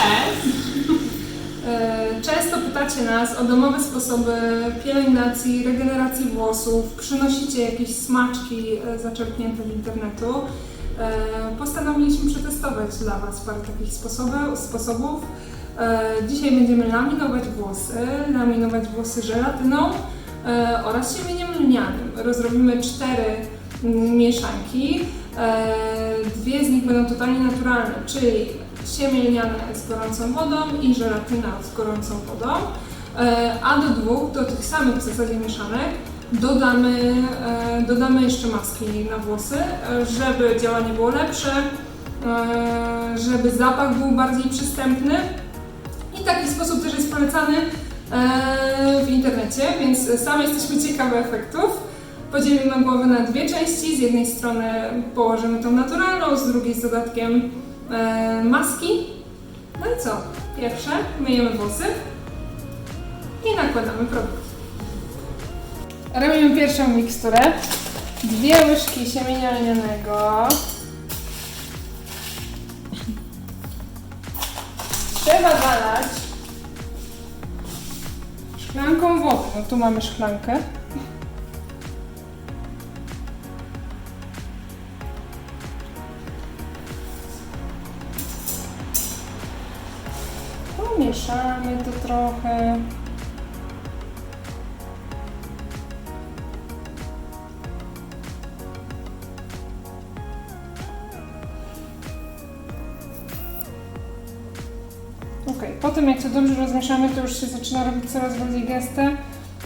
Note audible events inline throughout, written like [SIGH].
[LAUGHS] E, Często pytacie nas o domowe sposoby pielęgnacji, regeneracji włosów, przynosicie jakieś smaczki e, zaczerpnięte z internetu. E, Postanowiliśmy przetestować dla Was parę takich sposobów. Dzisiaj będziemy laminować włosy, laminować włosy żelatyną oraz siemieniem lnianym. Rozrobimy cztery mm, mieszanki. Dwie z nich będą totalnie naturalne, czyli siemię lniane z gorącą wodą i żelatyna z gorącą wodą. E, A do dwóch, do tych samych w zasadzie mieszanek, dodamy, e, dodamy jeszcze maski na włosy, żeby działanie było lepsze, e, żeby zapach był bardziej przystępny. I taki sposób też jest polecany w internecie, więc sami jesteśmy ciekawi efektów. Podzielimy głowę na dwie części. Z jednej strony położymy tą naturalną, z drugiej z dodatkiem e, maski. No i co? Pierwsze myjemy włosy i nakładamy produkt. Robimy pierwszą miksturę. Dwie łyżki siemienia lnianego. Trzeba zalać szklanką wody. No tu mamy szklankę. Pomieszamy to trochę. Ok, po tym jak to dobrze rozmieszamy, to już się zaczyna robić coraz bardziej gęste.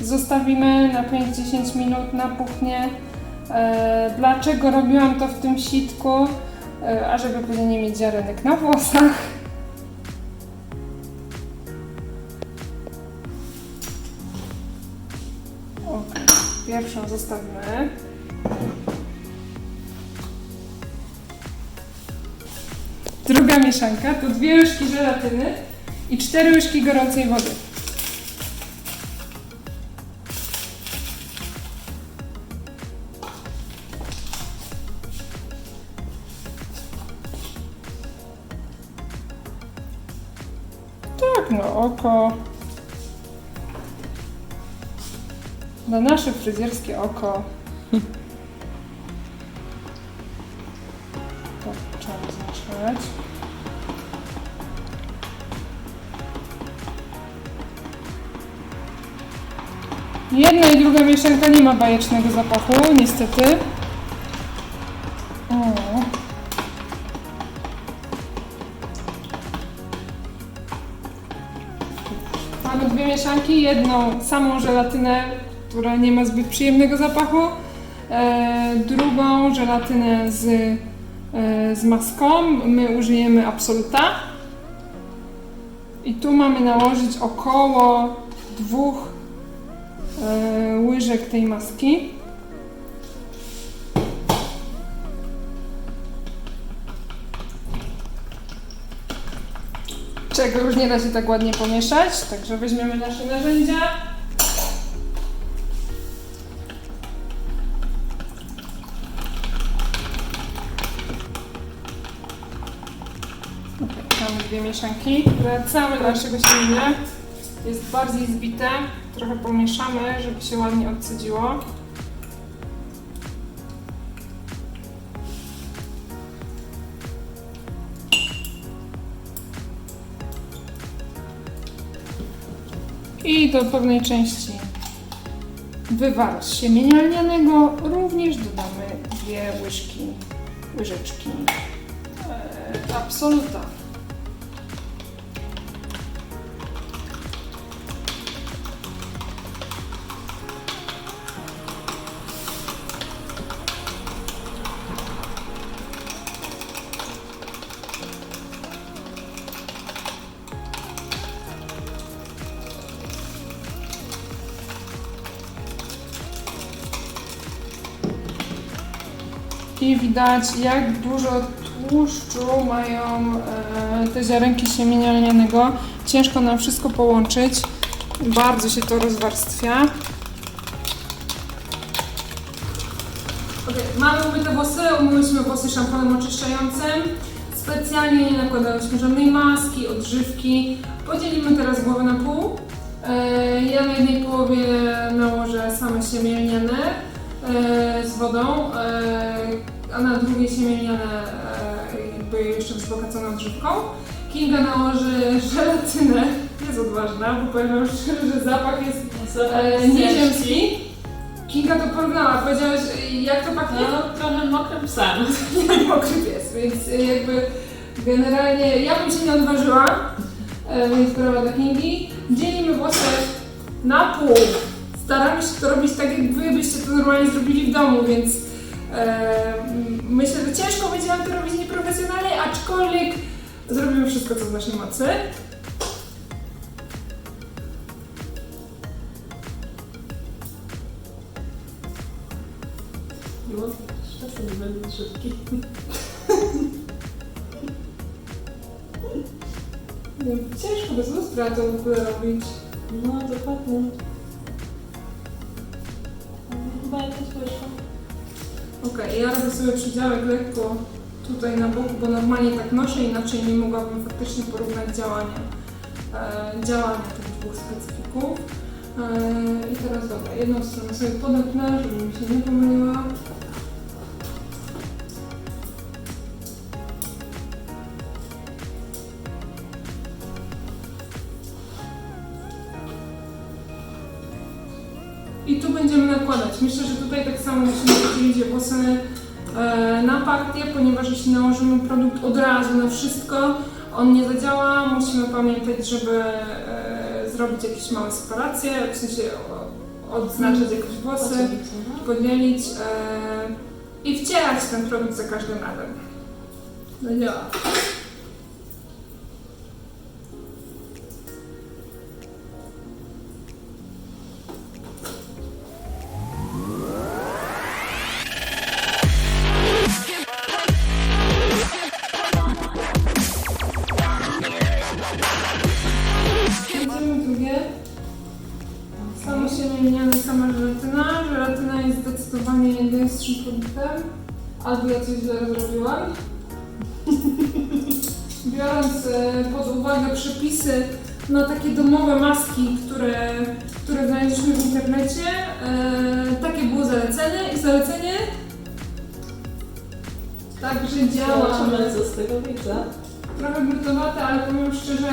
Zostawimy na 5-10 minut na puchnie. E, dlaczego robiłam to w tym sitku? E, a żeby później nie mieć ziarenek na włosach. Pierwszą zostawimy. Druga mieszanka to dwie łyżki żelatyny i cztery łyżki gorącej wody. Tak, no oko. Na nasze fryzjerskie oko. To trzeba zmieszać. Jedna i druga mieszanka nie ma bajecznego zapachu, niestety. O. Mamy dwie mieszanki, jedną samą żelatynę, która nie ma zbyt przyjemnego zapachu, e, drugą żelatynę z, e, z maską. My użyjemy absoluta. I tu mamy nałożyć około dwóch e, łyżek tej maski. Czego już nie da się tak ładnie pomieszać, także weźmiemy nasze narzędzia. Mieszanki. Wracamy do naszego siemienia. Jest bardziej zbite. Trochę pomieszamy, żeby się ładnie odcedziło. I do pewnej części wywaru z siemienia lnianego również dodamy dwie łyżki, łyżeczki e, absoluta. I widać jak dużo tłuszczu mają e, te ziarenki siemienia lnianego. Ciężko nam wszystko połączyć. Bardzo się to rozwarstwia. Okay, mamy umyte włosy, umyliśmy włosy szamponem oczyszczającym. Specjalnie nie nakładałyśmy żadnej maski, odżywki. Podzielimy teraz głowę na pół. E, Ja na jednej połowie nałożę same siemię lniane e, z wodą, a na drugiej siemię lniane e, jakby jeszcze wzbogacone odżywką. Kinga nałoży [LAUGHS] żelatynę, jest odważna, bo powiem szczerze, że zapach jest e, nieziemski. Kinga to porównała, powiedziałaś jak to pachnie? No, trochę mokrym psem. jak mokry pies, więc y, jakby generalnie ja bym się nie odważyła, e, więc sprawa dla Kingi. Dzielimy włosy na pół. Staramy się to robić tak, jak wy byście to normalnie zrobili w domu, więc e, myślę, że ciężko będzie nam to robić nieprofesjonalnie, aczkolwiek zrobimy wszystko, co w naszej mocy. No, czasem będę szybki. [LAUGHS] Ciężko bez lustra to w ogóle robić. No, dokładnie. Okej, ja robię sobie przydziałek lekko tutaj na boku, bo normalnie tak noszę, inaczej nie mogłabym faktycznie porównać działania, e, działania tych dwóch specyfików. E, I teraz dobra, jedną stronę sobie podepnę, żeby mi się nie pomyliła. I tu będziemy nakładać. Myślę, że tutaj tak samo musimy podzielić włosy e, na partie, ponieważ jeśli nałożymy produkt od razu na wszystko, on nie zadziała. Musimy pamiętać, żeby e, zrobić jakieś małe separacje, w sensie odznaczać jakieś włosy, no. podzielić e, i wcierać ten produkt za każdym razem. No drugie. Samo się wymieniane, sama żelatyna. Żelatyna jest zdecydowanie gęstszym produktem. Albo ja coś źle zrobiłam. [LAUGHS] Biorąc e, pod uwagę przepisy na takie domowe maski, które, które znaleźliśmy w internecie, e, takie było zalecenie i zalecenie także działa. Zobaczymy, co z tego. Trochę glutowate, ale powiem szczerze,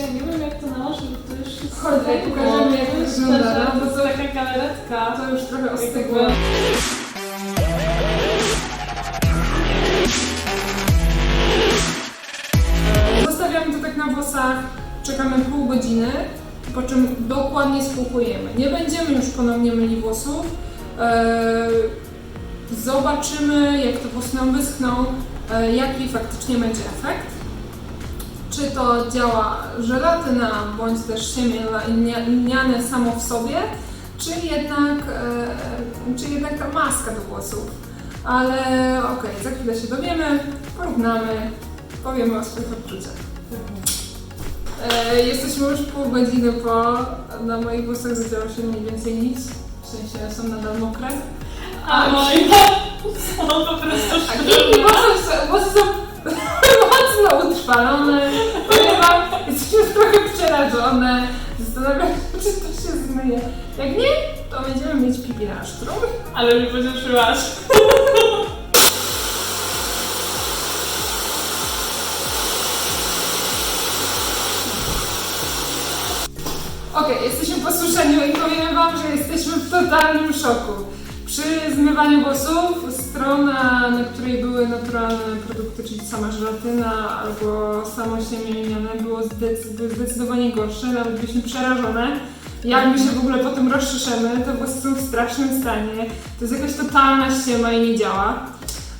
ja nie wiem jak to nałożyć, bo to już jest... Chodź, pokażemy, jak wygląda, to taka kameretka. to już trochę ostygło. Zostawiamy to tak na włosach, czekamy pół godziny, po czym dokładnie spłukujemy. Nie będziemy już ponownie myli włosów. Eee, Zobaczymy, jak te włosy nam wyschną, e, jaki faktycznie będzie efekt. Czy to działa żelatyna, bądź też siemię liniane samo w sobie, czy jednak, e, czy jednak ta maska do włosów. Ale okej, za chwilę się dowiemy, porównamy, powiemy o swoich odczuciach. E, jesteśmy już pół godziny po, na moich włosach zadziało się mniej więcej nic, w sensie są nadal mokre. A moje [LAUGHS] są po prostu. Kingi włosy są, powiem wam, jesteśmy trochę przerażone, zastanawiam się, czy to się zmyje. Jak nie, to będziemy mieć pipi na sztrum. Ale mnie pocieszyłaś. Okej, jesteśmy po suszeniu i powiem Wam, że jesteśmy w totalnym szoku. Przy zmywaniu włosów strona, na której były naturalne produkty, czyli sama żelatyna albo samo siemię lniane, było zdecydowanie gorsze, nawet byliśmy przerażone. Jak my się w ogóle po tym rozszerzymy, te włosy są w strasznym stanie. To jest jakaś totalna ściema i nie działa.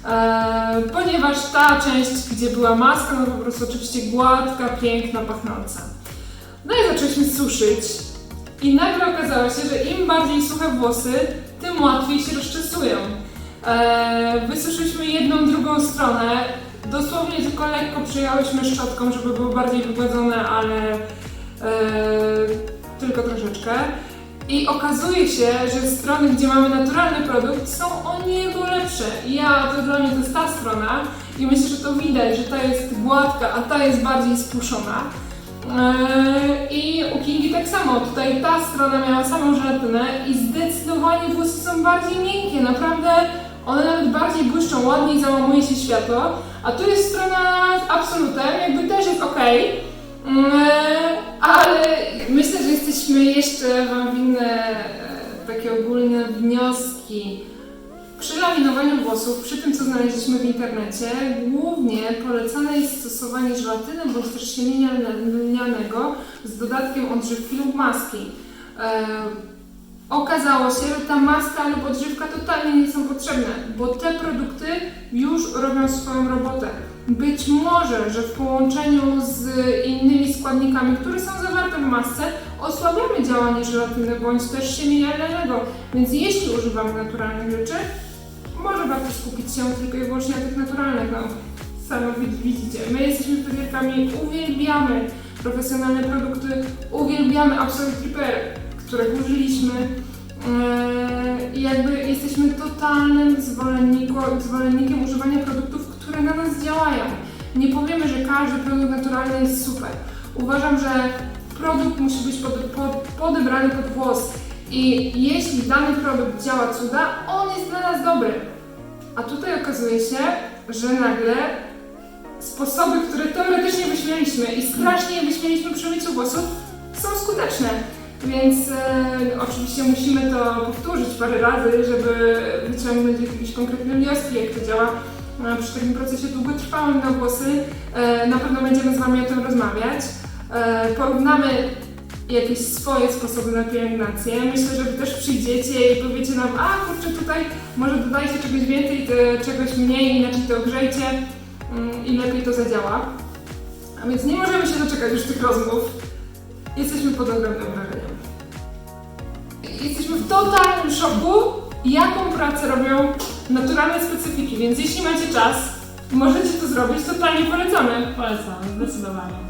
Eee, ponieważ ta część, gdzie była maska, no po prostu oczywiście gładka, piękna, pachnąca. No i zaczęliśmy suszyć. I nagle okazało się, że im bardziej suche włosy, tym łatwiej się rozczesują. Eee, wysuszyliśmy jedną, drugą stronę. Dosłownie tylko lekko przyjęłyśmy szczotką, żeby były bardziej wygładzone, ale eee, tylko troszeczkę. I okazuje się, że strony, gdzie mamy naturalny produkt, są o niebo lepsze. Ja, to dla mnie to jest ta strona I myślę, że to widać, że ta jest gładka, a ta jest bardziej spuszczona. Eee, I u Kingi tak samo, tutaj ta strona miała samą żelatynę i zdecydowanie włosy są bardziej miękkie, naprawdę one nawet bardziej błyszczą, ładniej załamuje się światło, a tu jest strona z absolutem, jakby też jest ok, ale myślę, że jesteśmy jeszcze Wam winne e, takie ogólne wnioski. Przy laminowaniu włosów, przy tym co znaleźliśmy w internecie, głównie polecane jest stosowanie żelatyny bądź też siemienia lnianego z dodatkiem odżywki lub maski. E, okazało się, że ta maska lub odżywka totalnie nie są potrzebne, bo te produkty już robią swoją robotę. Być może, że w połączeniu z innymi składnikami, które są zawarte w masce, osłabiamy działanie żelatyny bądź też siemienia lnianego. Więc jeśli używamy naturalnych rzeczy, może warto skupić się tylko i wyłącznie na tych naturalnych. No, sami wid- widzicie, my jesteśmy fryzjerkami, uwielbiamy profesjonalne produkty, uwielbiamy Absolute Repair, których użyliśmy. Eee, I jakby jesteśmy totalnym zwolennikiem używania produktów, które na nas działają. Nie powiemy, że każdy produkt naturalny jest super. Uważam, że produkt musi być pod, pod, podebrany pod włos. I jeśli dany produkt działa cuda, on jest dla nas dobry. A tutaj okazuje się, że nagle sposoby, które teoretycznie wyśmieliśmy i strasznie je wyśmieliśmy przy myciu włosów, są skuteczne. Więc e, oczywiście musimy to powtórzyć parę razy, żeby wyciągnąć jakieś konkretne wnioski, jak to działa e, przy takim procesie długotrwałym na włosy. E, na pewno będziemy z Wami o tym rozmawiać. E, porównamy jakieś swoje sposoby na pielęgnację. Myślę, że Wy też przyjdziecie i powiecie nam, a kurczę, tutaj może dodajcie czegoś więcej, czegoś mniej, inaczej to ogrzejcie mm, i lepiej to zadziała. A więc nie możemy się doczekać już tych rozmów. Jesteśmy pod ogromnym wrażeniem. Jesteśmy w totalnym szoku, jaką pracę robią naturalne specyfiki, więc jeśli macie czas, możecie to zrobić, totalnie polecamy. Polecam, zdecydowanie.